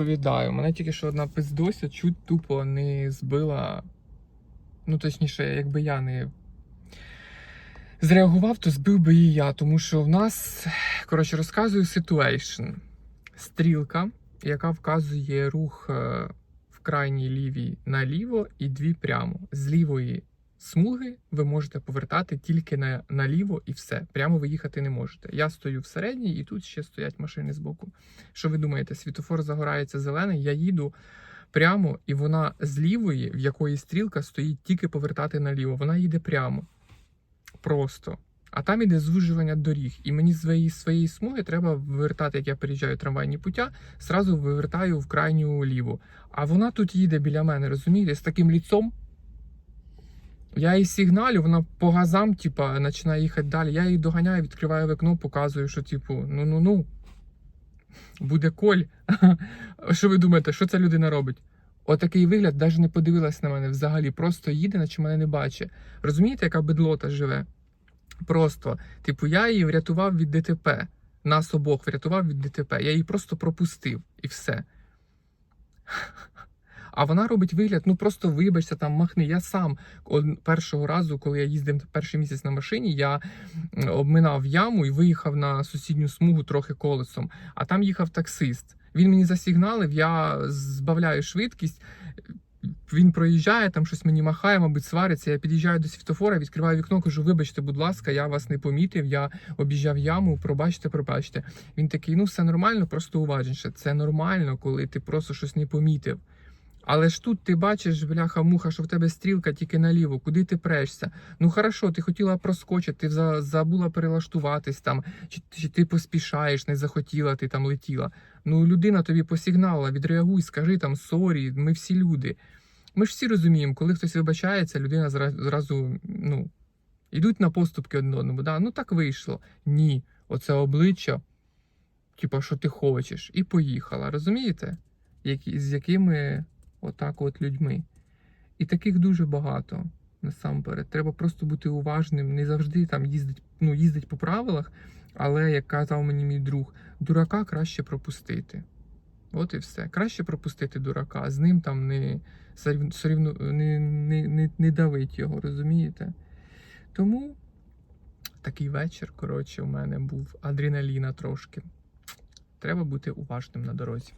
розповідаю. Мене тільки що одна пиздося чуть тупо не збила. Ну, точніше, якби я не зреагував, то збив би її я. Тому що в нас, коротше, розказую ситуейшн. Стрілка, яка вказує рух е, в крайній лівій наліво і дві прямо. З лівої смуги ви можете повертати тільки на, наліво і все. Прямо ви їхати не можете. Я стою в середній, і тут ще стоять машини збоку. Що ви думаєте? Світофор загорається зелений, я їду прямо, і вона з лівої, в якої стрілка стоїть тільки повертати наліво. Вона їде прямо. Просто. А там іде звужування доріг. І мені з своєї, смуги треба вивертати, як я переїжджаю трамвайні путя, зразу вивертаю в крайню ліву. А вона тут їде біля мене, розумієте, з таким ліцом. Я їй сигналю, вона по газам, типа, починає їхати далі. Я її доганяю, відкриваю вікно, показую, що, типу, ну-ну-ну, буде коль. Що ви думаєте, що ця людина робить? Отакий вигляд, навіть не подивилась на мене взагалі, просто їде, наче мене не бачить. Розумієте, яка бедлота живе? Просто, типу, я її врятував від ДТП. Нас обох врятував від ДТП. Я її просто пропустив і все. А вона робить вигляд, ну просто вибачся, там махни. Я сам першого разу, коли я їздив перший місяць на машині, я обминав яму і виїхав на сусідню смугу трохи колесом. А там їхав таксист. Він мені засігналив, я збавляю швидкість. Він проїжджає, там щось мені махає, мабуть, свариться. Я під'їжджаю до світофора, відкриваю вікно, кажу: вибачте, будь ласка, я вас не помітив, я об'їжджав яму, пробачте, пробачте. Він такий, ну все нормально, просто уважніше. Це нормально, коли ти просто щось не помітив. Але ж тут ти бачиш, бляха-муха, що в тебе стрілка тільки наліво, куди ти прешся? Ну хорошо, ти хотіла проскочити, ти забула перелаштуватись там, чи, чи ти поспішаєш, не захотіла, ти там летіла. Ну, людина тобі посігнала, відреагуй, скажи там сорі, ми всі люди. Ми ж всі розуміємо, коли хтось вибачається, людина зра- зразу, ну, йдуть на поступки одному. Да? Ну так вийшло. Ні, оце обличчя, типа, що ти хочеш, і поїхала. Розумієте? Які, з якими отак от людьми. І таких дуже багато насамперед. Треба просто бути уважним, не завжди там їздить, ну, їздить по правилах, але, як казав мені мій друг, дурака краще пропустити. От і все. Краще пропустити дурака, з ним там не, не, не, не, не давить його, розумієте? Тому такий вечір, коротше, у мене був адреналіна трошки. Треба бути уважним на дорозі.